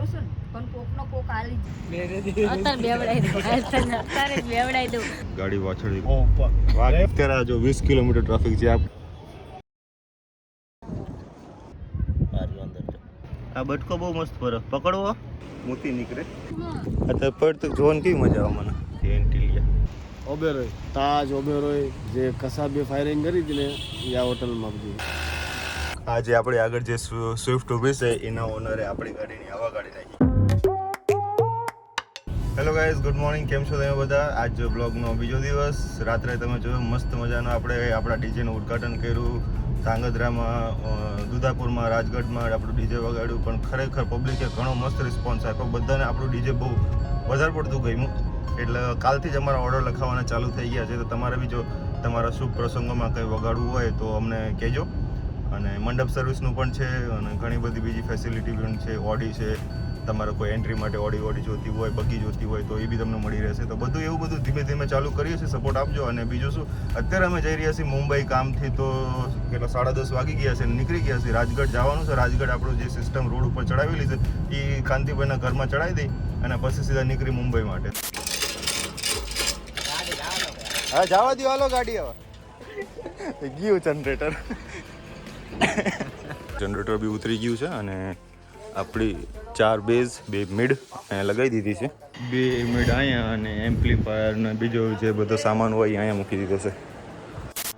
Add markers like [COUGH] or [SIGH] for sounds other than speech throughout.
કરું છું ને પણ કોકનો કોક આલી અત્યારે બેવડાઈ દઉં અત્યારે જ બેવડાઈ દઉં. ગાડી પાછળ અત્યારે આ જો વીસ કિલોમીટર ટ્રાફિક છે આપ આ બટકો બહુ મસ્ત ફરે. પકડવો? મોતી નીકળે. અત્યારે પડતું જોન કેવી મજા આવે મને. એન્ટિલિયા ઓબેરોય તાજ ઓબેરોય જે કસાબે ફાયરિંગ કરી હતી ને એ આ હોટલમાં બધી આજે આપણે આગળ જે સ્વિફ્ટ ઊભી છે, એના ઓનરે આપણી ગાડીની આવા ગાડી નાખી. હેલો ગાઈઝ ગુડ મોર્નિંગ કેમ છો તમે બધા? આજ બ્લોગનો બીજો દિવસ. રાત્રે તમે જોયું, મસ્ત મજાનો આપણે આપણા ડીજેનું ઉદ્ઘાટન કર્યું. ધાંગધ્રામાં દુધાપુરમાં, રાજગઢમાં આપણું ડીજે વગાડ્યું, પણ ખરેખર પબ્લિકે ઘણો મસ્ત રિસ્પોન્સ આપ્યો. બધાને આપણું ડીજે બહુ વધારે પડતું ગમ્યું. એટલે કાલથી જ અમારા ઓર્ડર લખાવવાના ચાલુ થઈ ગયા છે. તો તમારે બી જો તમારા શુભ પ્રસંગોમાં કંઈ વગાડવું હોય તો અમને કહેજો. અને મંડપ સર્વિસનું પણ છે અને ઘણી બધી બીજી ફેસિલિટી પણ છે ઓડી છે. તમારે કોઈ એન્ટ્રી માટે ઓડી ઓડી જોતી હોય બગી જોતી હોય તો એ બી તમને મળી રહેશે. તો બધું એવું બધું ધીમે ધીમે ચાલુ કરીએ છીએ સપોર્ટ આપજો. અને બીજું શું અત્યારે અમે જઈ રહ્યા છીએ મુંબઈ કામથી તો કેટલા સાડા દસ વાગી ગયા છે અને નીકળી ગયા છે રાજગઢ જવાનું છે. રાજગઢ આપણું જે સિસ્ટમ રોડ ઉપર ચડાવેલી છે એ કાંતિભાઈના ઘરમાં ચડાવી દઈ અને પછી સીધા નીકળી મુંબઈ માટે. હા જવા દો હાલો ગાડી હવે. ગયું જનરેટર [LAUGHS] જનરેટર બી ઉતરી ગયું છે અને આપણી ચાર બેઝ, બે મિડ અહીંયા લગાવી દીધી છે. બે મિડ અહીંયા અને એમ્પ્લીફાયર ને બીજો જે બધો સામાન હોય અહીંયા મૂકી દીધો છે.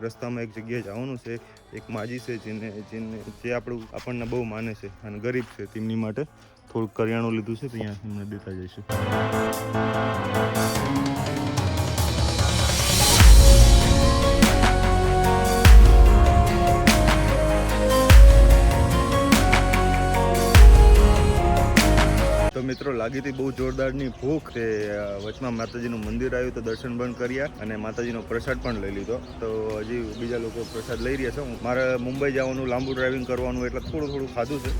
રસ્તામાં એક જગ્યાએ જવાનું છે. એક માજી છે જેને જેને જે આપણું આપણને બહુ માને છે અને ગરીબ છે તેમની માટે થોડુંક કરિયાણું લીધું છે તો અહીંયા એમને દેતા જઈશું. મિત્રો, લાગી હતી બહુ જોરદારની ભૂખ તે વચમાં માતાજીનું મંદિર આવ્યું તો દર્શન બંધ કર્યા અને માતાજીનો પ્રસાદ પણ લઈ લીધો. તો હજી બીજા લોકો પ્રસાદ લઈ રહ્યા છે. મારે મુંબઈ જવાનું, લાંબુ ડ્રાઇવિંગ કરવાનું એટલે થોડું થોડું ખાધું છે.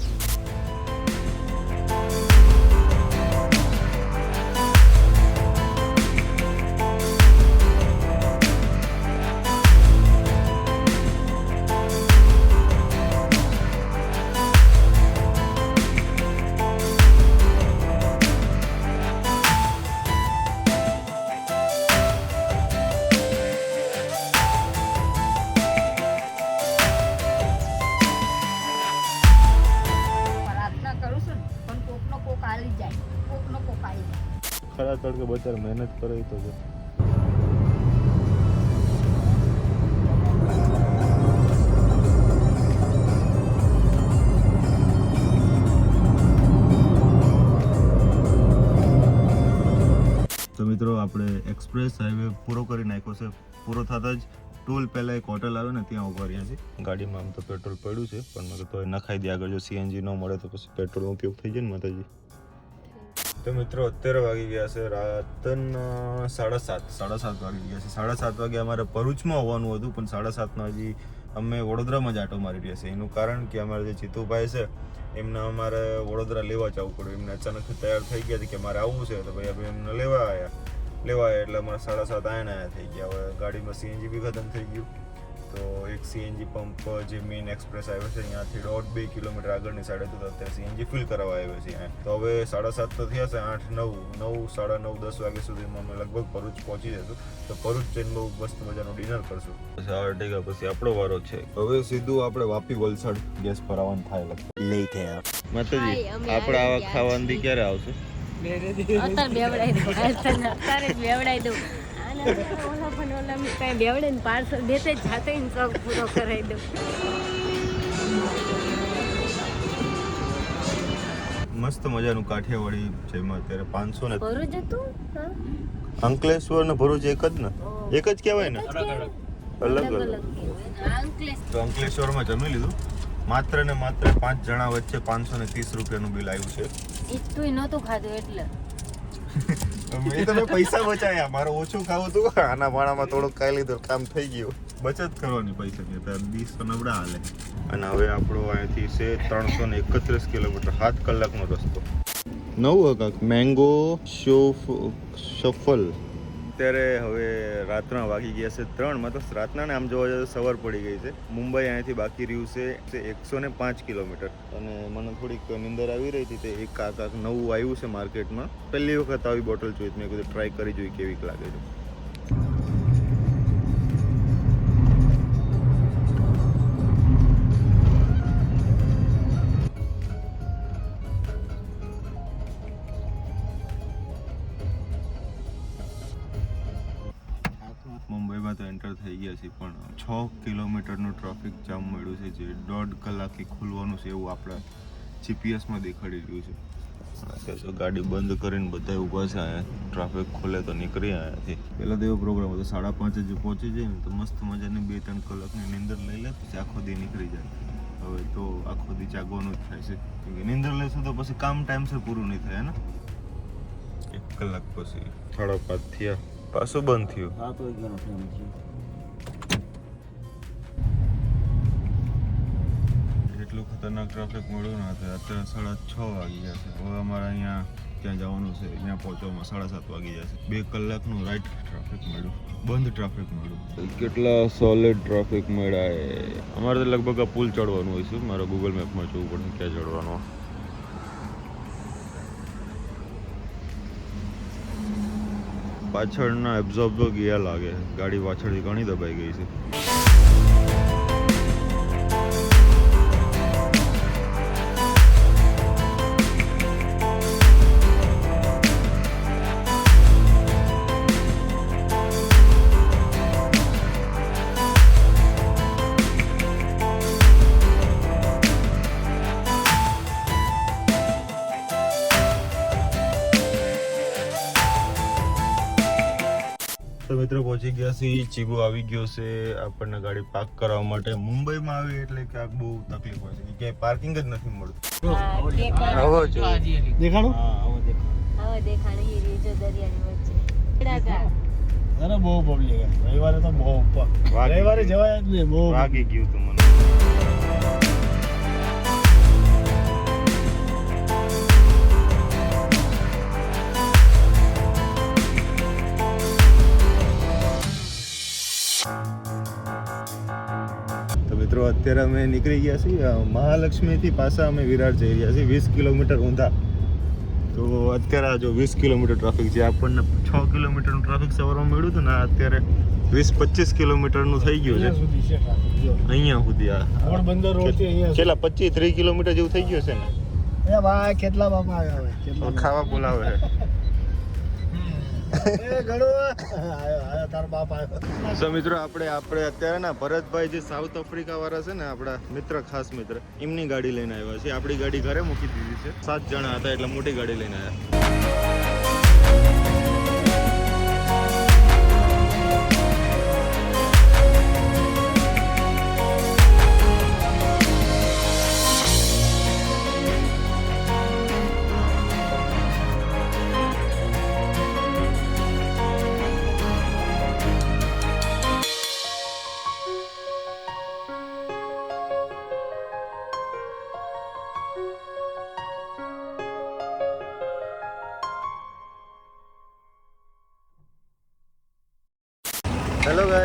ખરા તડકે બચાર મહેનત કરે તો છે. તો મિત્રો, આપણે એક્સપ્રેસ હાઈવે પૂરો કરી નાખ્યો છે. પૂરો થતાં જ ટોલ પહેલાં એક હોટલ આવે ને, ત્યાં ઊભા રહ્યા છે ગાડીમાં આમ તો પેટ્રોલ પડ્યું છે, પણ મેં તો નખાઈ દે આગળ જો સીએનજી ન મળે તો પછી પેટ્રોલનો ઉપયોગ થઈ જાય ને માતાજી. તો મિત્રો, અત્યારે વાગી ગયા છે રાતના સાડા સાત. સાડા સાત વાગી ગયા છે. સાડા સાત વાગે અમારે ભરૂચમાં હોવાનું હતું, પણ સાડા સાતના હજી અમે વડોદરામાં જ આટો મારી રહ્યા છે. એનું કારણ કે અમારા જે જીતુભાઈ છે, એમને અમારે વડોદરા લેવા જવું પડ્યું. એમને અચાનક તૈયાર થઈ ગયા કે મારે આવવું છે, તો ભાઈ અમે એમને લેવા આવ્યા લેવા આવ્યા એટલે અમારે સાડા સાત આયા આયા થઈ ગયા. હવે ગાડીમાં સીએનજી બી ખતમ થઈ ગયું. તો એક સીએનજી પંપ જે મેઇન એક્સપ્રેસ આવ્યો છે અહીંયાથી દોઢ બે કિલોમીટર આગળની સાઈડ હતું તો અત્યારે સીએનજી ફિલ કરાવવા આવ્યો છે અહીંયા. તો હવે સાડા સાત તો થયા છે આઠ નવ નવ સાડા નવ દસ વાગ્યા સુધીમાં અમે લગભગ ભરૂચ પહોંચી જશું. તો ભરૂચ જઈને બહુ મસ્ત મજાનું ડિનર કરશું. પછી ટેકા પછી આપણો વારો છે. હવે સીધું આપણે વાપી વલસાડ ગેસ ભરાવાનું થાય લગભગ. લઈ થયા માતાજી આપણે આવા ખાવાની ક્યારે આવશે? અત્યારે બેવડાઈ દઉં અત્યારે અત્યારે જ બેવડાઈ દઉં. કાંઈ બેવડે ને પાર્સલ દેતે તે જાતે શોખ પૂરો કરાવી દઉં. મસ્ત મજાનું કાઠિયાવાડી જેમાં અત્યારે પાંચસો ને ભરૂચ હતું? અંકલેશ્વર ને ભરૂચ એક જ ને? એક જ કહેવાય ને? અલગ અલગ અલગ. અલગ તો અંકલેશ્વરમાં જમી લીધું? માત્ર ને માત્ર પાંચ જણા વચ્ચે પાંચસો ને ત્રીસ રૂપિયાનું બિલ આવ્યું છે. એટલું નહોતું ખાધું એટલે. મેં તમે પૈસા બચાવ્યા મારું ઓછું ખાવું હતું. આના ભાણામાં થોડુંક ખાઈ લીધું કામ થઈ ગયું. બચત કરવાની પૈસા કે અત્યારે તો નબળા હાલે. અને હવે આપણો અહીંયાથી છે ત્રણસો ને એકત્રીસ કિલોમીટર સાત કલાકનો રસ્તો. નવું કાંક મેંગો શોફ શફલ અત્યારે હવે રાતના વાગી ગયા છે ત્રણ, મતલબ રાતના ને આમ જોવા જાય સવાર પડી ગઈ છે. મુંબઈ અહીંયાથી બાકી રહ્યું છે એકસો ને પાંચ કિલોમીટર. અને મને થોડીક નિંદર આવી રહી હતી તે એક કાંક નવું આવ્યું છે માર્કેટમાં. પહેલી વખત આવી બોટલ જોઈ મેં કીધું ટ્રાય કરી જોઈ કેવીક લાગે છે. ટ્રાફિક જામ મળ્યું છે જે દોઢ કલાકે ખુલવાનું છે એવું આપણા જીપીએસમાં દેખાડી રહ્યું છે. અત્યારે તો ગાડી બંધ કરીને બધા ઊભા છે અહીંયા ટ્રાફિક ખુલે તો નીકળી અહીંયાથી પહેલાં તો એવો પ્રોગ્રામ હતો સાડા પાંચે જ પહોંચી જાય ને તો મસ્ત મજાની બે ત્રણ કલાકની નીંદર લઈ લે પછી આખો દી નીકળી જાય. હવે તો આખો દી જાગવાનું જ થાય છે. કેમ કે નીંદર લેશું તો પછી કામ ટાઈમસર પૂરું નહીં થાય ને? એક કલાક પછી સાડા પાંચ થયા. પાછું બંધ થયું. હા તો ટાઈમ છે એટલું ખતરનાક ટ્રાફિક મળ્યું ને હતું અત્યારે સાડા છ વાગી જશે હવે અમારે અહીંયા ત્યાં જવાનું છે. અહીંયા પહોંચવામાં સાડા સાત વાગી જશે બે કલાકનું રાઈટ ટ્રાફિક મળ્યું. બંધ ટ્રાફિક મળ્યું. કેટલા સોલિડ ટ્રાફિક મળ્યા અમારે તો લગભગ આ પુલ ચડવાનું હોય છે. મારે ગૂગલ મેપમાં જોવું પડે ક્યાં ચડવાનું. પાછળના એબ્ઝોર્બ તો ગયા લાગે. ગાડી પાછળથી ઘણી દબાઈ ગઈ છે. તો મિત્રો પહોંચી ગયા છીએ. ચીબુ આવી ગયો છે. આપણને ગાડી પાર્ક કરાવવા માટે. મુંબઈમાં આવી એટલે ક્યાંક બહુ તકલીફ હોય છે. કે ક્યાંય પાર્કિંગ જ નથી મળતું. હા. આવો જો. દેખાડો. હવે દેખાણ હીરી જો દરિયાની વચ્ચે. અરે બહુ પબ્લિક રવિવારે તો બહુ રવિવારે જવાય જ નહીં. બહુ વાગી ગયું તું મને. અત્યારે અમે નીકળી ગયા છીએ મહાલક્ષ્મીથી પાછા અમે વિરાર જઈ રહ્યા છીએ વીસ કિલોમીટર ઊંધા. તો અત્યારે આ જો વીસ કિલોમીટર ટ્રાફિક છે આપણને છ કિલોમીટરનું ટ્રાફિક સવારમાં મળ્યું હતું ને અત્યારે વીસ પચીસ કિલોમીટરનું થઈ ગયું છે. અહીંયા સુધી છે આ. છેલ્લા પચીસ ત્રીસ કિલોમીટર જેવું થઈ ગયું છે ને? કેટલા બાપા હવે ખાવા બોલાવે એ સો મિત્રો આપણે આપણે અત્યારે ના ભરતભાઈ જે સાઉથ આફ્રિકા છે ને આપણા મિત્ર, ખાસ મિત્ર, એમની ગાડી લઈને આવ્યા છે. આપણી ગાડી ઘરે મૂકી દીધી છે. સાત જણા હતા એટલે મોટી ગાડી લઈને આવ્યા.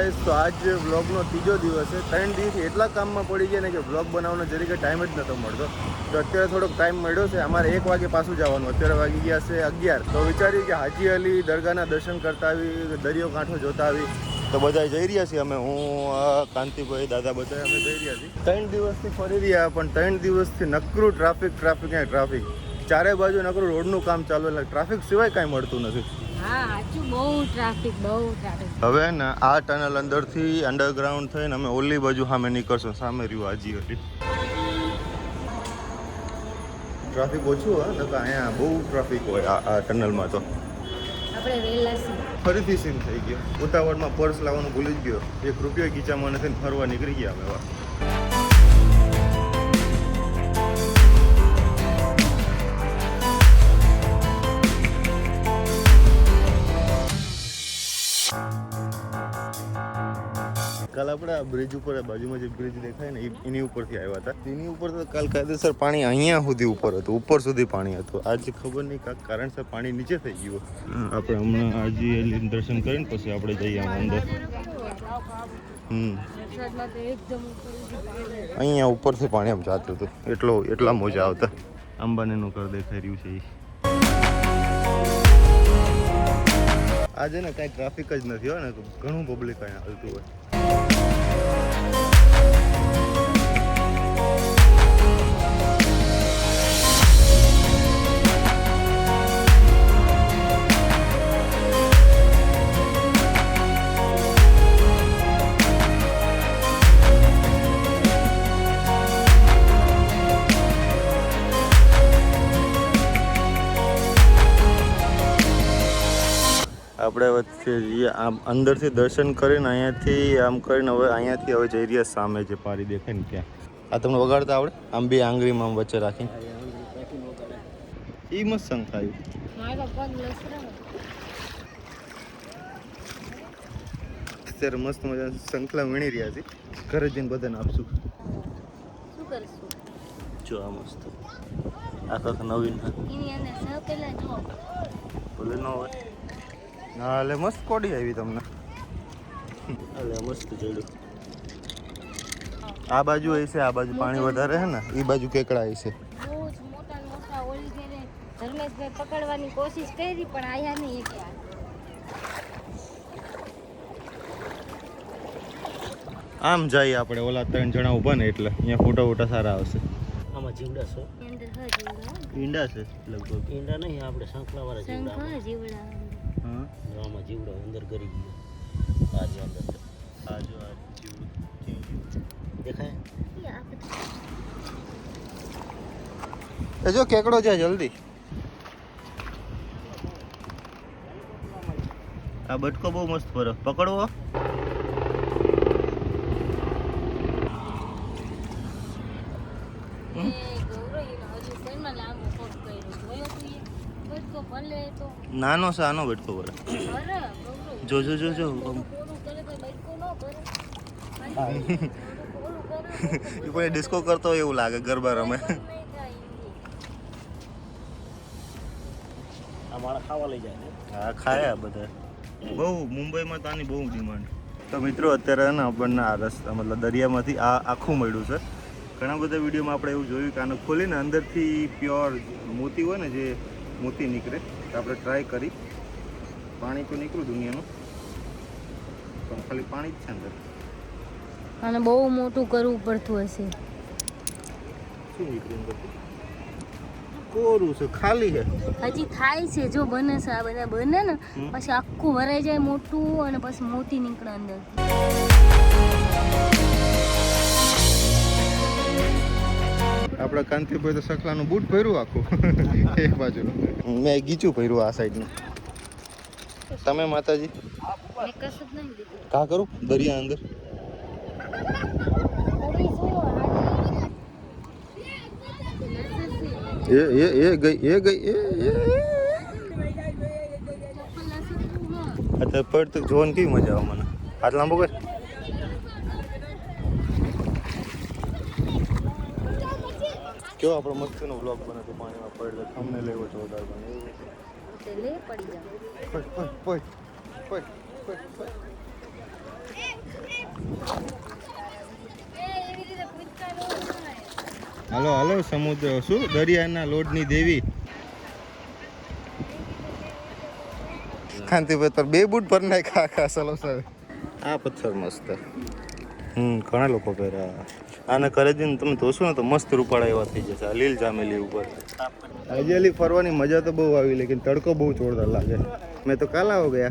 ગાઈસ તો આજ વ્લોગનો ત્રીજો દિવસ છે, ત્રણ દિવસ એટલા કામમાં પડી ગયા ને કે વ્લોગ બનાવવાનો જરીકે ટાઈમ જ નહોતો મળતો. તો અત્યારે થોડોક ટાઈમ મળ્યો છે, અમારે એક વાગે પાછું જવાનું, અત્યારે વાગી ગયા છે અગિયાર. તો વિચાર્યું કે હાજી અલી દરગાહના દર્શન કરતા આવી, દરિયો કાંઠો જોતા આવી, તો બધા જઈ રહ્યા છીએ અમે, હું કાંતિભાઈ, દાદા બધા અમે જઈ રહ્યા છીએ. ત્રણ દિવસથી ફરી રહ્યા, પણ ત્રણ દિવસથી નકરું ટ્રાફિક ટ્રાફિક ક્યાંય ટ્રાફિક ચારે બાજુ નકરું રોડનું કામ ચાલુ, એટલે ટ્રાફિક સિવાય કાંઈ મળતું નથી. હવે ને આ ટનલ અંદરથી અંડરગ્રાઉન્ડ થઈને અમે ઓલી બાજુ સામે નીકળશું સામે રહ્યું આજી હતી ટ્રાફિક ઓછું હોય તો અહીંયા બહુ ટ્રાફિક હોય આ ટનલમાં તો. ફરીથી સીન થઈ ગયો. ઉતાવળમાં પર્સ લાવવાનું ભૂલી જ ગયો. એક રૂપિયો ખીચામાં નથી ફરવા નીકળી ગયા અમે કલા આપણે આ બ્રિજ ઉપર આ બાજુમાં જે બ્રિજ દેખાય ને એની ઉપરથી આવ્યા હતા. એની ઉપર તો કાલ કાયદેસર પાણી અહીંયા સુધી ઉપર હતું ઉપર સુધી પાણી હતું. આજે ખબર નહીં કાંક કારણસર પાણી નીચે થઈ ગયું. આપણે હમણાં આજે દર્શન કરીને પછી આપણે જઈએ આમ અંદર. અહીંયા ઉપરથી પાણી આમ જાતું હતું. એટલો એટલા મોજા આવતા. અંબાનીનું ઘર દેખાઈ રહ્યું છે એ આજે ને કાંઈ ટ્રાફિક જ નથી હોય ને ઘણું પબ્લિક અહીંયા હાલતું હોય. Música આપણે વચ્ચે જઈએ આમ અંદરથી દર્શન કરીને અહીંયાથી આમ કરીને હવે અહીંયાથી હવે જઈ રહ્યા સામે જે પારી દેખાય ને ત્યાં. આ તમને વગાડતા આવડે? આમ બે આંગળીમાં આમ વચ્ચે રાખીને? એ મસ્ત લસરાવો. અત્યારે મસ્ત મજા સંખલા વીણી રહ્યા છે. ઘરે જઈને બધાને આપશું. શું કરશું જો આ મસ્ત. આ કાંક નવીન એની અંદર પહેલા જો. ન હોય. ના એટલે મસ્ત કોડી આવી તમને. એટલે મસ્ત ચડ્યું આ બાજુ હોય છે આ બાજુ પાણી વધારે છે ને એ બાજુ કેકડા હોય છે. બહુ જ મોટા મોટા ઓલી જેને ધર્મેશભાઈ પકડવાની કોશિશ કરી પણ આયા નહીં એક આમ જઈએ આપણે ઓલા ત્રણ જણા ઊભા ને એટલે અહીંયા ફોટો ફોટા સારા આવશે. આમાં જીવડા છે. એની અંદર હા જીવડા. હો. ઈંડા છે લગભગ. ઈંડા નહીં આપણે શંખલાવાળા વાળા જીવડા હા જીવડો અંદર ગરી ગયો. આ જે અંદર. આ જો આ જીવડું દેખાય? એ જો કેકડો છે જલ્દી. આ બટકો બહુ મસ્ત પર પકડવો એ ગૌરવ એનો હજુ શેમાં લાંબો પગ કર્યો જોયો તું એ બટકો ભલે તો નાનો છે આનો બટકો ભરે. જો જો જો જો. એ કોઈ ડિસ્કો કરતો હોય એવું લાગે ગરબા રમે. ખાવા લઈ જાય ને. હા ખાયા બધા. બહુ મુંબઈમાં તો આની બહુ ડિમાન્ડ તો મિત્રો અત્યારે ને આપણને આ રસ્તા મતલબ દરિયામાંથી આ આખું મળ્યું છે. ઘણા બધા વિડીયોમાં આપણે એવું જોયું કે આને ખોલીને અંદરથી પ્યોર મોતી હોય ને જે મોતી નીકળે. તો આપણે ટ્રાય કરી. પાણી તો નીકળ્યું દુનિયાનું. પણ ખાલી પાણી જ છે અંદર. અને બહુ મોટું કરવું પડતું હશે. શું નીકળ્યું કોરું છે? ખાલી છે? હજી થાય છે. જો બને છે આ બધા બને ને પછી આખું ભરાઈ જાય મોટું અને પછી મોતી નીકળે અંદર. આપણા કાંતિભાઈ તો સખલાનું બૂટ ભર્યું આખું. [LAUGHS] એક બાજુ. મેં ગીચું ભર્યું આ સાઈડનું તમે માતાજી? કા કરું? દરિયા અંદર. એ એ એ ગઈ એ ગઈ એ અત્યારે પડ જોવાની કેવી મજા આવે મને. આટલા લાંબો કર. કેવો આપણો મસ્તીનો વ્લોગ બને તો પાણીમાં પડે તમને લેવો છો બને એવું લે પડી જાવ પડ પડ પડ પડ પડ પડ. હાલો હાલો સમુદ્ર. શું? દરિયાના લોટની દેવી. કાંતિભાઈ તાર બે બૂટ પર નાખ્યા આખા સલો સર આ પથ્થર મસ્ત. હમ ઘણા લોકો પહેર્યા આને કરે જઈને તમે જોશો ને તો મસ્ત રૂપાળા એવા થઈ જશે આ લીલ જામેલી ઉપર હજેલી ફરવાની મજા તો બહુ આવી લેકિન તડકો બહુ જોરદાર લાગે મેં તો કાલ આવો ગયા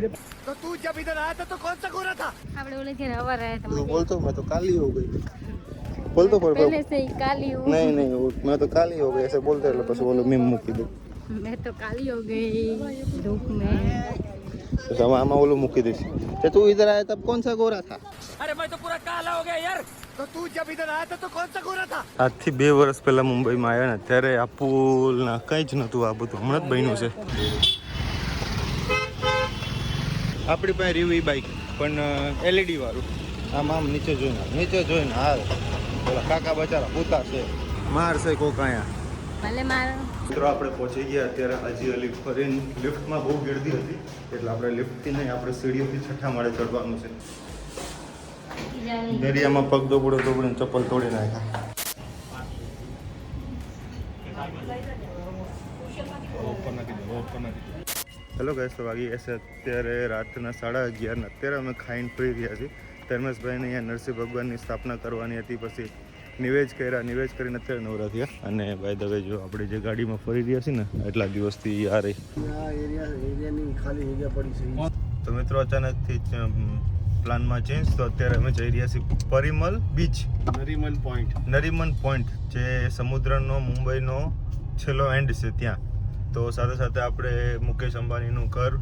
આપણે ઓલે કે હવા રહ્યા तो હતા बोलतो मैं तो काली हो गई बोलतो पर પહેલે સે ही काली हूँ नहीं नहीं वो- मैं तो काली हो गई ऐसे बोलते એટલે પછી બોલો મીમ મૂકી દઉં मैं तो काली हो गई धूप में પછી આમાં આમાં ઓલું મૂકી દઈશ કે તું इधर आया तब कौन सा गोरा था આજથી બે વર્ષ પહેલા મુંબઈમાં આવ્યા ને ત્યારે આ પુલ ના કંઈ જ નહોતું આ બધું હમણાં જ બન્યું છે આપણી પાસે રહ્યું એ બાઈક પણ એલઈડી વાળું આમ આમ નીચે જોઈને હાલ. નીચે જોઈને હાલ પેલા કાકા બચારા પૂતા છે મારશે કોક અહીંયા ભલે મારો મિત્રો આપણે પહોંચી ગયા અત્યારે હાજી અલી ફરીને લિફ્ટમાં બહુ ગીરદી હતી એટલે આપણે લિફ્ટથી નહીં આપણે સીડીઓથી છઠ્ઠા માળે ચડવાનું છે દરિયામાં પગ દોબડો દોબડીને ચપ્પલ તોડી નાખ્યા. હેલો ગાઈસ તો વાગી ગયા છે અત્યારે રાતના સાડા અગિયારના અત્યારે અમે ખાઈને ફરી રહ્યા છીએ. ધર્મેશભાઈને અહીંયા નરસિંહ ભગવાનની સ્થાપના કરવાની હતી પછી નિવેજ કર્યા. નિવેજ કરીને અત્યારે નવરા થયા. અને બાય ધ વે જો આપણે જે ગાડીમાં ફરી રહ્યા છીએ ને એટલા દિવસથી આ રહી. તો મિત્રો અચાનકથી જ પ્લાનમાં ચેન્જ તો અત્યારે અમે જઈ રહ્યા છીએ Parimal beach Nariman point Nariman point જે સમુદ્રનો મુંબઈનો છેલ્લો એન્ડ છે ત્યાં. તો સાથે સાથે આપણે મુકેશ અંબાણીનું ઘર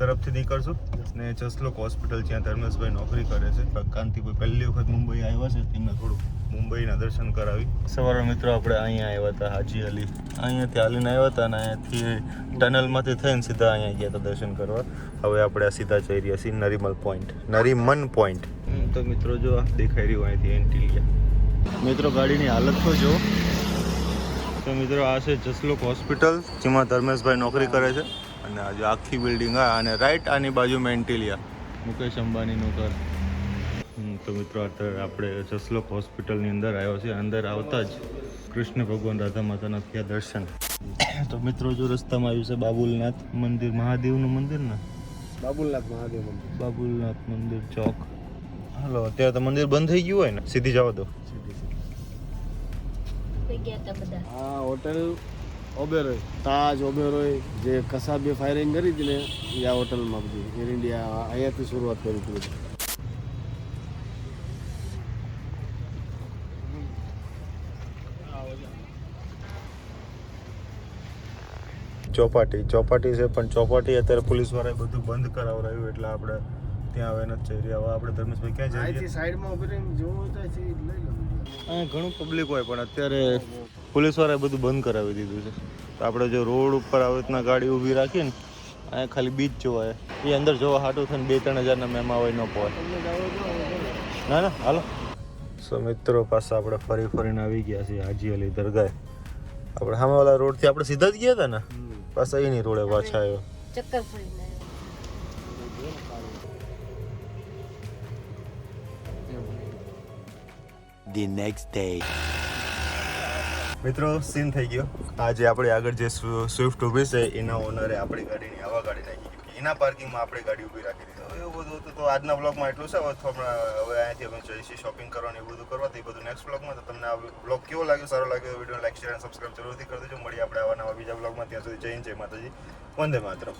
તરફથી નીકળશું. ને જસલોક હોસ્પિટલ જ્યાં ધર્મેશભાઈ નોકરી કરે છે. કાંતિભાઈ પહેલી વખત મુંબઈ આવ્યા છે. તેમને થોડું મુંબઈના દર્શન કરાવી. સવારે મિત્રો આપણે અહીંયા આવ્યા હતા હાજી અલી. અહીંયાથી હાલીને આવ્યા હતા અને અહીંયાથી ટનલમાંથી થઈને સીધા અહીંયા ગયા હતા દર્શન કરવા. હવે આપણે આ સીધા જઈ રહ્યા છીએ નરીમલ પોઈન્ટ. નરીમન પોઈન્ટ. તો મિત્રો જો દેખાઈ રહ્યું અહીંથી એન્ટિલિયા. મિત્રો ગાડીની હાલત તો જો તો મિત્રો આ છે જસલોક હોસ્પિટલ, જેમાં ધર્મેશભાઈ નોકરી કરે છે. અને આજે આખી બિલ્ડિંગ આ અને રાઈટ આની બાજુ મેન્ટેલિયા મુકેશ અંબાણીનું ઘર. હમ, તો મિત્રો અત્યારે આપણે જસલોક હોસ્પિટલની અંદર આવ્યો છે અંદર આવતા જ કૃષ્ણ ભગવાન રાધા માતાના થયા દર્શન. તો મિત્રો જો રસ્તામાં આવ્યું છે બાબુલનાથ મંદિર મહાદેવનું મંદિર ને? બાબુલનાથ મહાદેવ મંદિર. બાબુલનાથ મંદિર ચોક. હાલો અત્યારે તો મંદિર બંધ થઈ ગયું હોય ને? સીધી જવા દો. હા બધા? હોટેલ ઓબેરોય. તાજ ઓબેરોય જે કસાબે ફાયરિંગ કરી હતી ને એ આ હોટલમાં બધી એર ઇન્ડિયા અહીંયાથી શરૂઆત કરી હતી ચોપાટી. ચોપાટી છે પણ ચોપાટી અત્યારે પોલીસ વાળાએ બધું બંધ કરાવરાયું એટલે આપણે ત્યાં હવે નથી જઈ રહ્યા. હવે આપણે ધર્મેશભાઈ ક્યાં જઈએ? સાઈડમાં ઊભી રહીને જોવું તો લઈ લો. અહીંયા ઘણું પબ્લિક હોય પણ અત્યારે પોલીસ વાળાએ બધું બંધ કરાવી દીધું છે. તો આપણે જો રોડ ઉપર આવી રીતના ગાડી ઊભી રાખીએ ને અહીંયા ખાલી બીચ જોવાય એ અંદર જોવા હાટું થઈને બે ત્રણ હજારના મહેમા હોય ન પહોંચે ના ના હાલો. સો મિત્રો પાસે આપણે ફરી ફરીને આવી ગયા છીએ હાજી અલી દરગાહ. આપણે સામે વાળા રોડથી આપણે સીધા જ ગયા હતા ને? પાછા એની રોડે પાછા આવ્યો. ચક્કર The next day. મિત્રો સીન થઈ ગયો. આજે આપણે આગળ જે સ્વ- સ્વિફ્ટ ઊભી છે, એના ઓનરે આપણી ગાડીની આવા ગાડી નાખી દીધી. એના પાર્કિંગમાં આપણે ગાડી ઊભી રાખી દીધી. એવું બધું હતું તો આજના બ્લોગમાં એટલું છે. હવે થોડા, હવે અહીંથી અમે જઈશું શોપિંગ કરવાનું એવું બધું કરવા એ બધું નેક્સ્ટ બ્લોગમાં તો તમને આ બ્લોગ કેવો લાગ્યો? સારો લાગ્યો વીડિયો લાઈક શેર અને સબસ્ક્રાઈબ જરૂરથી કરી દેજો. મળીએ આપણે આવા નવા બીજા બ્લોગમાં ત્યાં સુધી જઈને જય માતાજી. વંદે માતરમ.